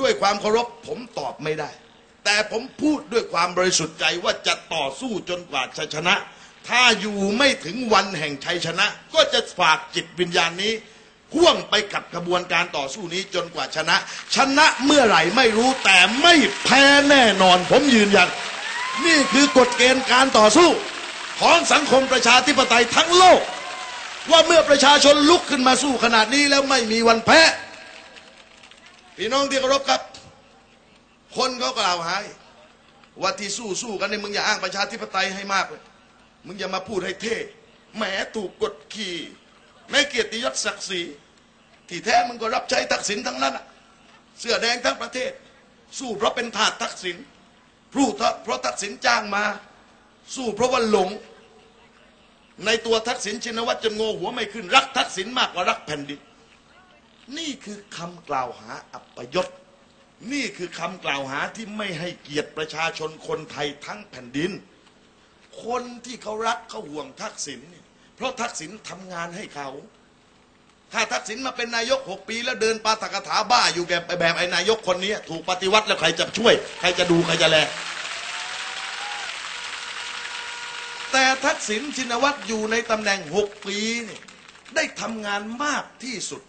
ด้วยความเคารพผมตอบไม่ได้ แต่ผมพูดด้วยความบริสุทธิ์ใจว่าจะต่อสู้จนกว่าจะชนะ ถ้าอยู่ไม่ถึงวันแห่งชัยชนะ ก็จะฝากจิตวิญญาณนี้พ่วงไปกับกระบวนการต่อสู้นี้จนกว่าชนะ ชนะเมื่อไหร่ไม่รู้แต่ไม่แพ้แน่นอน ผมยืนยัน นี่คือกฎเกณฑ์การต่อสู้ ของสังคมประชาธิปไตยทั้งโลก ว่าเมื่อประชาชนลุกขึ้นมาสู้ขนาดนี้แล้วไม่มีวันแพ้ พี่น้องที่เคารพครับ คนเขากล่าวหายว่าที่สู้สู้กันเนี่ยมึงอย่าอ้างประชาธิปไตยให้มากเลยมึงอย่ามาพูดให้เท่แหมถูกกดขี่แม้เกียรติยศศักดิ์ศรีที่แท้มึงก็รับใช้ทักษิณทั้งนั้นเสื้อแดงทั้งประเทศ สู้เพราะเป็นทาสทักษิณพูดเพราะทักษิณจ้างมา สู้เพราะว่าหลง ในตัวทักษิณชินวัตรจนโงหัวไม่ขึ้นรักทักษิณมากกว่ารักแผ่นดิน นี่คือคำกล่าวหาอัปยศ นี่คือคำกล่าวหาที่ไม่ให้เกียรติประชาชนคนไทยทั้งแผ่นดิน คนที่เขารักเขาห่วงทักษิณเพราะทักษิณทำงานให้เขา ถ้าทักษิณมาเป็นนายกหกปี แล้วเดินปาฐกถาบ้าอยู่แบบแบบไอ้นายกคนนี้ ถูกปฏิวัติแล้วใครจะช่วย ใครจะดูใครจะแลแต่ทักษิณชินวัตรอยู่ในตำแหน่งหกปีนี่ได้ทำงานมากที่สุด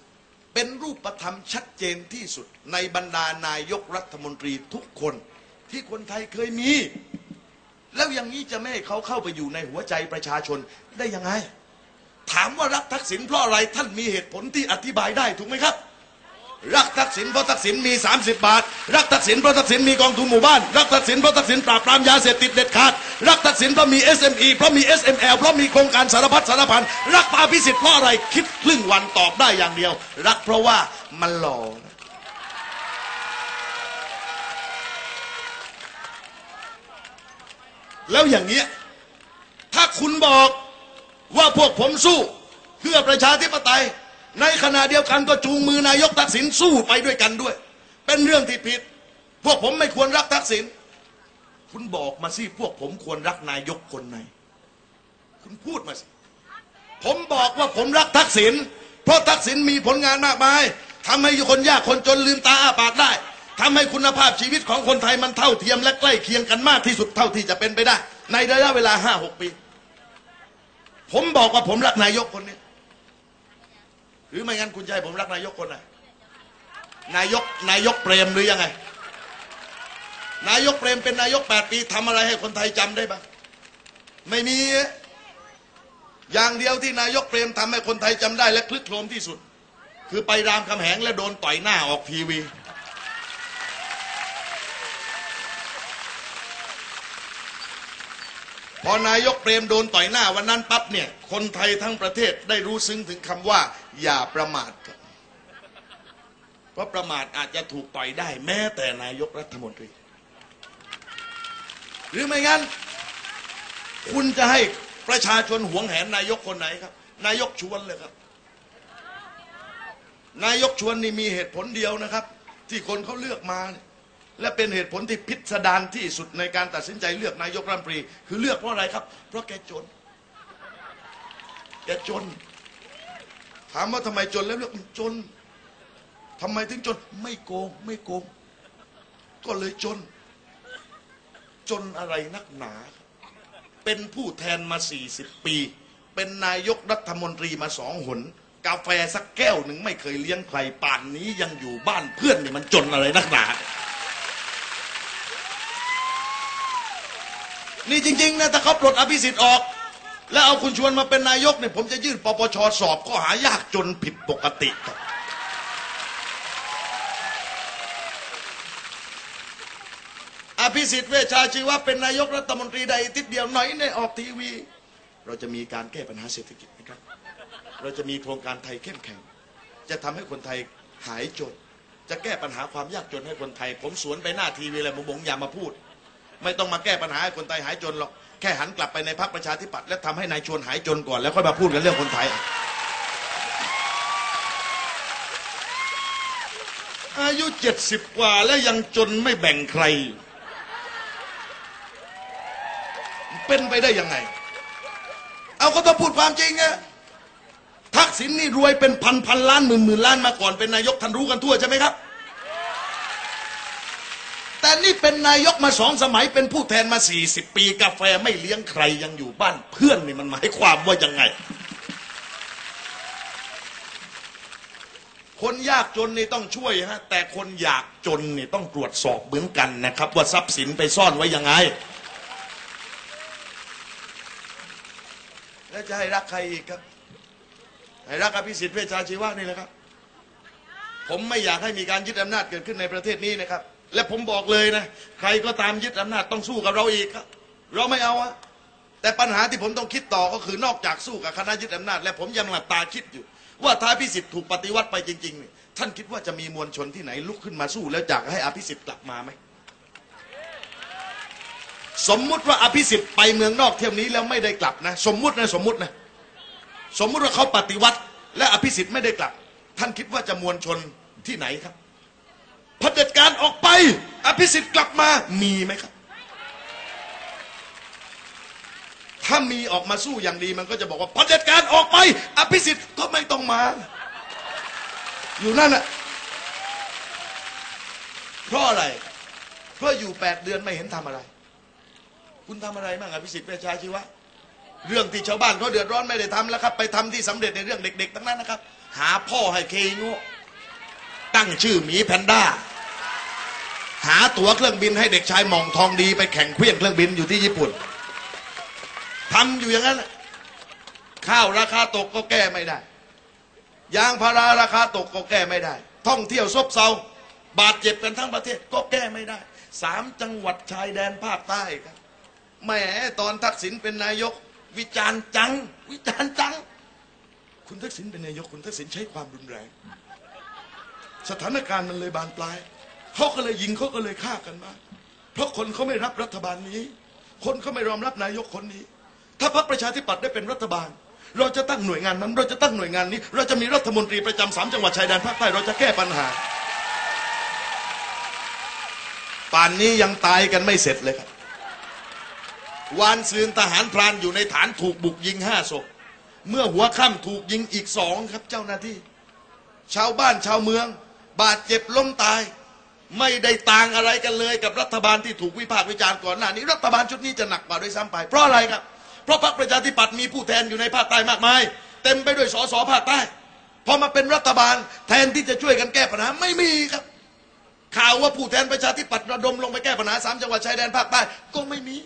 เป็นรูปธรรมชัดเจนที่สุดในบรรดานายกรัฐมนตรีทุกคนที่คนไทยเคยมี แล้วอย่างนี้จะไม่ให้เขาเข้าไปอยู่ในหัวใจประชาชนได้ยังไง ถามว่ารักทักษิณเพราะอะไรท่านมีเหตุผลที่อธิบายได้ถูกไหมครับ รักทักษิณเพราะทักษิณมี 30 บาท รักทักษิณเพราะทักษิณมีกองทุนหมู่บ้าน รักทักษิณเพราะทักษิณปราบปรามยาเสพติดเด็ดขาด รักทักษิณเพราะมี SME เพราะมี SML เพราะมีโครงการสารพัดสารพันรักปาพิสิทธิ์เพราะอะไรคิดครึ่งวันตอบได้อย่างเดียว รักเพราะว่ามันหล่อแล้วอย่างเนี้ยถ้าคุณบอกว่าพวกผมสู้ เพื่อประชาธิปไตย ในขณะเดียวกันก็จูงมือนายกทักษิณสู้ไปด้วยกันด้วย เป็นเรื่องที่ผิด พวกผมไม่ควรรักทักษิณ คุณบอกมาสิพวกผมควรรักนายกคนไหน คุณพูดมาสิ ผมบอกว่าผมรักทักษิณเพราะทักษิณมีผลงานมากมายทำให้คนยากคนจนลืมตาอ้าปากได้ทำให้คุณภาพชีวิตของคนไทยมันเท่าเทียมและใกล้เคียงกันมากที่สุดเท่าที่จะเป็นไปได้ ในระยะเวลาห้าหกปี ผมบอกว่าผมรักนายกคนนี้ หรือไม่งั้นคุณจะให้ผมรักนายกคนไหนนายกนายกเปรมหรือยังไง นายกเปรมเป็นนายกแปดปีทำอะไรให้คนไทยจำได้บ้างไม่มี อย่างเดียวที่นายกเปรมทำให้คนไทยจำได้ และคลึกโครมที่สุด คือไปรามคำแหงและโดนต่อยหน้าออกทีวี พอนายกเปรมโดนต่อยหน้าวันนั้นปั๊บเนี่ย คนไทยทั้งประเทศได้รู้ซึ้งถึงคำว่า อย่าประมาทเพราะประมาทอาจจะถูกต่อยได้แม้แต่นายกรัฐมนตรี หรือไม่งั้น คุณจะให้ประชาชนหวงแหนนายกคนไหนครับ นายกชวนเลยครับ นายกชวนนี่มีเหตุผลเดียวนะครับ ที่คนเขาเลือกมา และเป็นเหตุผลที่พิสดารที่สุดในการตัดสินใจเลือกนายกรัฐมนตรี คือเลือกเพราะอะไรครับ เพราะแกจนแกจน ถามว่าทำไมจนแล้วเลือกจนทำไมถึงจนไม่โกงไม่โกง ก็เลยจน จนอะไรนักหนา เป็นผู้แทนมา 40 ปี เป็นนายกรัฐมนตรีมาสองหน กาแฟสักแก้วหนึ่งไม่เคยเลี้ยงใครป่านนี้ยังอยู่บ้านเพื่อนนี่มันจนอะไรนักหนา นี่จริง ๆ นะ ถ้าเขาปลดอภิสิทธิ์ออก แล้วเอาคุณชวนมาเป็นนายกเนี่ยผมจะยื่นปปชสอบข้อหายากจนผิดปกติครับ ภิสิทธิ์เวชาชีวะเป็นนายกรัฐมนตรีใดทิศเดียวหน่อยในออกทีวี เราจะมีการแก้ปัญหาเศรษฐกิจนะครับ เราจะมีโครงการไทยเข้มแข็ง จะทำให้คนไทยหายจน จะแก้ปัญหาความยากจนให้คนไทย ผมสวนไปหน้าทีวีเลยผมบงอย่ามาพูด ไม่ต้องมาแก้ปัญหาให้คนไทยหายจนหรอก แค่หันกลับไปในพรรคประชาธิปัตย์และทำให้นายชวนหายจนก่อน แล้วค่อยมาพูดกันเรื่องคนไทยอายุเจ็ดสิบกว่าแล้วยังจนไม่แบ่งใคร เป็นไปได้ยังไง เอาก็ต้องพูดความจริงอะทักษิณนี่รวยเป็นพันพันล้านหมื่นหมื่นล้านมาก่อนเป็นนายกท่านรู้กันทั่วใช่ไหมครับ แต่นี่เป็นนายกมาสองสมัยเป็นผู้แทนมาสี่สิบปี กาแฟไม่เลี้ยงใครยังอยู่บ้านเพื่อนนี่มันหมายความว่ายังไง คนยากจนนี่ต้องช่วยฮะแต่คนอยากจนนี่ต้องตรวจสอบเหมือนกันนะครับ ว่าทรัพย์สินไปซ่อนไว้ยังไง แล้วจะให้รักใครอีกครับให้รักอภิสิทธิ์เวชชาชีวะนี่แหละครับ ผมไม่อยากให้มีการยึดอำนาจเกิดขึ้นในประเทศนี้นะครับ และผมบอกเลยนะ ใครก็ตามยึดอำนาจต้องสู้กับเราอีกครับ เราไม่เอาอะแต่ปัญหาที่ผมต้องคิดต่อก็คือนอกจากสู้กับคณะยึดอำนาจ และผมยังหลับตาคิดอยู่ ว่าถ้าอภิสิทธิ์ถูกปฏิวัติไปจริงๆท่านคิดว่าจะมีมวลชนที่ไหนลุกขึ้นมาสู้แล้วอยากให้อภิสิทธิ์กลับมาไหม สมมุติว่าอภิสิทธิ์ไปเมืองนอกเที่ยวนี้แล้วไม่ได้กลับนะ สมมุตินะสมมุตินะ สมมุติว่าเขาปฏิวัติ และอภิสิทธิ์ไม่ได้กลับ ท่านคิดว่าจะมวลชนที่ไหนครับเด็จการออกไป อภิสิทธิ์กลับมามีไหมครับ ถ้ามีออกมาสู้อย่างดีมันก็จะบอกว่าเด็จการออกไป อภิสิทธิ์ก็ไม่ต้องมา อยู่นั่นแหละเพราะอะไร เพราะอยู่แปดเดือนไม่เห็นทำอะไร คุณทำอะไรบ้างอภิสิทธิ์เวชชาชีวะ เรื่องที่ชาวบ้านเขาเดือดร้อนไม่ได้ทำแล้วครับ ไปทำที่สำเร็จในเรื่องเด็ก ๆ ทั้งนั้นนะครับ หาพ่อให้เคงูตั้งชื่อหมีแพนด้า หาตั๋วเครื่องบินให้เด็กชายหมองทองดีไปแข่งเครื่องเครื่องบินอยู่ที่ญี่ปุ่นทำอยู่อย่างนั้นข้าวราคาตกก็แก้ไม่ได้ยางพาราราคาตกก็แก้ไม่ได้ ท่องเที่ยวซบเซาบาดเจ็บกันทั้งประเทศก็แก้ไม่ได้สามจังหวัดชายแดนภาคใต้ครับ แหมตอนทักษิณเป็นนายก วิจารณ์จัง วิจารณ์จัง คุณทักษิณเป็นนายกคุณทักษิณใช้ความรุนแรง สถานการณ์มันเลยบานปลายเขาก็เลยยิงเขาก็เลยฆ่ากันมาเพราะคนเขาไม่รับรัฐบาลนี้ คนเขาไม่ยอมรับนายกคนนี้ ถ้าพรรคประชาธิปัตย์ได้เป็นรัฐบาล เราจะตั้งหน่วยงานนั้น เราจะตั้งหน่วยงานนี้ เราจะมีรัฐมนตรีประจำสามจังหวัดชายแดนภาคใต้เราจะแก้ปัญหา ป่านนี้ยังตายกันไม่เสร็จเลยครับ วานซืนทหารพรานอยู่ในฐานถูกบุกยิงห้าศพ เมื่อหัวค่ำถูกยิงอีกสองครับเจ้าหน้าที่ ชาวบ้านชาวเมือง บาดเจ็บล้มตาย ไม่ได้ต่างอะไรกันเลย กับรัฐบาลที่ถูกวิพากษ์วิจารณ์ก่อนหน้านี้รัฐบาลชุดนี้จะหนักกว่าด้วยซ้ำไป เพราะอะไรครับ เพราะพรรคประชาธิปัตย์มีผู้แทนอยู่ในภาคใต้มากมาย เต็มไปด้วยสสภาคใต้พอมาเป็นรัฐบาลแทนที่จะช่วยกันแก้ปัญหาไม่มีครับ ข่าวว่าผู้แทนประชาธิปัตย์ระดมลงไปแก้ปัญหาสามจังหวัดชายแดนภาคใต้ก็ไม่มี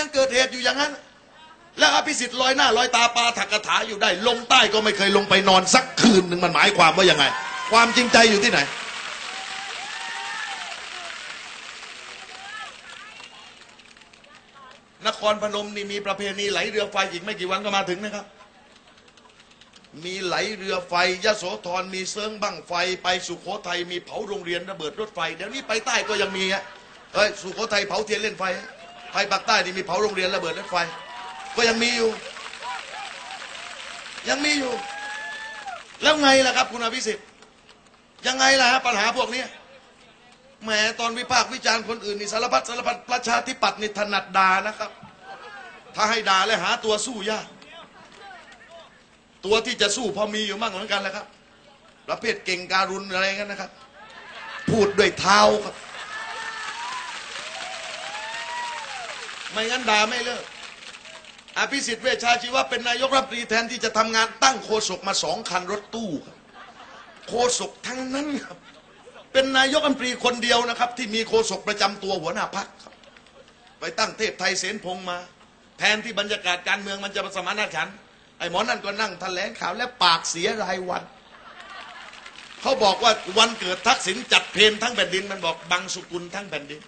ยังเกิดเหตุอยู่อย่างนั้น แล้วอภิสิทธิ์ลอยหน้าลอยตาปาถักกถาอยู่ได้ ลงใต้ก็ไม่เคยลงไปนอนสักคืนหนึ่งมันหมายความว่ายังไง ความจริงใจอยู่ที่ไหน นครพนมนี่มีประเพณีไหลเรือไฟอีกไม่กี่วันก็มาถึงนะครับมีไหลเรือไฟยโสธรมีเซิงบั้งไฟไปสุโขทัยมีเผาโรงเรียนระเบิดรถไฟ เดี๋ยวนี้ไปใต้ก็ยังมีฮะเอ้ยสุโขทัยเผาเทียนเล่นไฟฮะ ไปปากใต้นี่มีเผาโรงเรียนระเบิดรถไฟ ก็ยังมีอยู่ ยังมีอยู่ แล้วไงล่ะครับ คุณอภิสิทธิ์ยังไงล่ะฮะปัญหาพวกนี้แหมตอนวิพากษ์วิจารณ์คนอื่นนี่สารพัดสารพัดประชาธิปัตย์นี่ถนัดด่านะครับ ถ้าให้ด่าและหาตัวสู้ยากตัวที่จะสู้พอมีอยู่มั่งเหมือนกันแหละครับประเภทเก่งการุณอะไรกันนะครับ พูดด้วยเท้าครับ ไม่งั้นด่าไม่เลิกอภิสิทธิ์เวชชาชีวะเป็นนายกรัฐมนตรีแทนที่จะทำงานตั้งโฆษกมาสองคันรถตู้ครับโฆษกทั้งนั้นครับ เป็นนายกรัฐมนตรีคนเดียวนะครับ ที่มีโฆษกประจำตัวหัวหน้าพักครับ ไปตั้งเทพไทยเสนพงษ์มา แทนที่บรรยากาศการเมืองมันจะสมานฉันท์ไอ้หมอนั่นก็นั่งแถลงข่าวและปากเสียรายวันเขาบอกว่าวันเกิดทักษิณจัดเพลงทั้งแผ่นดินมันบอกบังสุกุลทั้งแผ่นดิน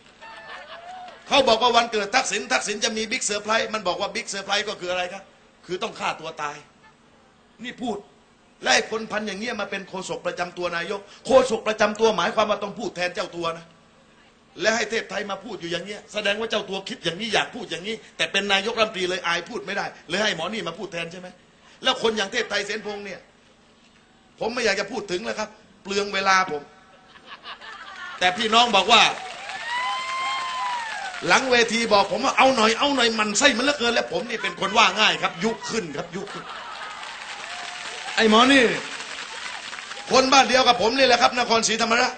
เขาบอกว่าวันเกิดทักษิณทักษิณจะมีบิ๊กเซอร์ไพรส์มันบอกว่าบิ๊กเซอร์ไพรส์ก็คืออะไรครับคือต้องฆ่าตัวตาย นี่พูดและไอ้คนพันอย่างเงี้ยมาเป็นโฆษกประจำตัวนายก โฆษกประจำตัวหมายความว่าต้องพูดแทนเจ้าตัวนะและให้เทพไทยมาพูดอยู่อย่างเงี้ยแสดงว่าเจ้าตัวคิดอย่างนี้อยากพูดอย่างนี้ แต่เป็นนายกรัฐมนตรีเลยอายพูดไม่ได้เลยให้หมอนี่มาพูดแทนใช่ไหมแล้วคนอย่างเทพไทยเสนพงษ์เนี่ยผมไม่อยากจะพูดถึงแล้วครับ เปลืองเวลาผม แต่พี่น้องบอกว่า หลังเวทีบอกผมว่าเอาหน่อยเอาหน่อยมันไส้มันเลือเกิน แล้วผมนี่เป็นคนว่าง่ายครับ ยุขึ้นครับยุขึ้น ไอ้หมอนี่ คนบ้านเดียวกับผมนี่แหละครับ นครศรีธรรมราช